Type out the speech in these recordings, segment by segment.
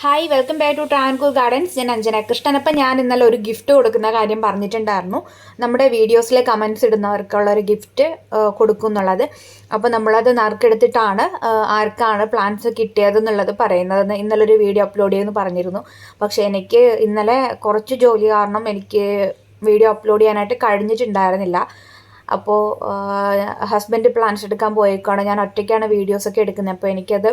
Hi welcome back to Travancore gardens ഞാൻ അഞ്ജന കൃഷ്ണൻ. അപ്പം ഞാൻ ഇന്നലെ ഒരു ഗിഫ്റ്റ് കൊടുക്കുന്ന കാര്യം പറഞ്ഞിട്ടുണ്ടായിരുന്നു. നമ്മുടെ വീഡിയോസിലെ കമൻസ് ഇടുന്നവർക്കുള്ള ഒരു ഗിഫ്റ്റ് കൊടുക്കും എന്നുള്ളത് അപ്പോൾ നമ്മളത് നറുക്കെടുത്തിട്ടാണ് ആർക്കാണ് പ്ലാൻസ് കിട്ടിയതെന്നുള്ളത് പറയുന്നത് ഇന്നലെ ഒരു വീഡിയോ അപ്ലോഡ് ചെയ്യുമെന്ന് പറഞ്ഞിരുന്നു. പക്ഷേ എനിക്ക് ഇന്നലെ കുറച്ച് ജോലി കാരണം എനിക്ക് വീഡിയോ അപ്ലോഡ് ചെയ്യാനായിട്ട് കഴിഞ്ഞിട്ടുണ്ടായിരുന്നില്ല. അപ്പോൾ ഹസ്ബൻഡ് പ്ലാൻസ് എടുക്കാൻ പോയേക്കാണ് ഞാൻ ഒറ്റയ്ക്കാണ് വീഡിയോസൊക്കെ എടുക്കുന്നത്. അപ്പോൾ എനിക്കത്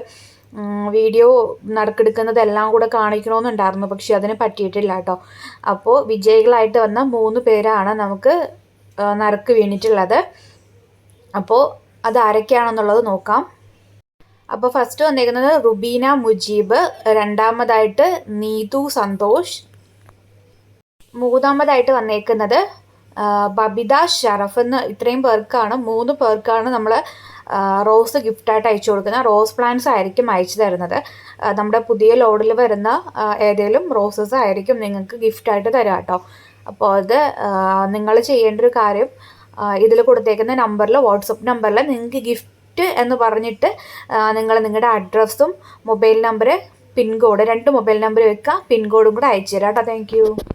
വീഡിയോ നടക്കെടുക്കുന്നതെല്ലാം കൂടെ കാണിക്കണമെന്നുണ്ടായിരുന്നു പക്ഷെ അതിന് പറ്റിയിട്ടില്ല കേട്ടോ. അപ്പോൾ വിജയികളായിട്ട് വന്ന മൂന്ന് പേരാണ് നമുക്ക് നറുക്ക് വീണിട്ടുള്ളത്. അപ്പോൾ അത് ആരൊക്കെയാണെന്നുള്ളത് നോക്കാം. അപ്പോൾ ഫസ്റ്റ് വന്നിരിക്കുന്നത് റുബീന മുജീബ് രണ്ടാമതായിട്ട് നീതു സന്തോഷ് മൂന്നാമതായിട്ട് വന്നേക്കുന്നത് ബബിത ഷറഫ് എന്ന് ഇത്രയും പേർക്കാണ് മൂന്ന് പേർക്കാണ് നമ്മൾ റോസ് ഗിഫ്റ്റായിട്ട് അയച്ചു കൊടുക്കുന്ന റോസ് പ്ലാന്റ്സ് ആയിരിക്കും അയച്ചു തരുന്നത്. നമ്മുടെ പുതിയ ലോഡിൽ വരുന്ന ഏതെങ്കിലും റോസസ് ആയിരിക്കും നിങ്ങൾക്ക് ഗിഫ്റ്റായിട്ട് തരാം കേട്ടോ. അപ്പോൾ അത് നിങ്ങൾ ചെയ്യേണ്ട ഒരു കാര്യം ഇതിൽ കൊടുത്തേക്കുന്ന നമ്പറിൽ വാട്സപ്പ് നമ്പറിൽ നിങ്ങൾക്ക് ഗിഫ്റ്റ് എന്ന് പറഞ്ഞിട്ട് നിങ്ങൾ നിങ്ങളുടെ അഡ്രസ്സും മൊബൈൽ നമ്പർ പിൻകോഡ് രണ്ട് മൊബൈൽ നമ്പർ വെക്കുക പിൻകോഡും കൂടെ അയച്ചു തരാം കേട്ടോ. താങ്ക്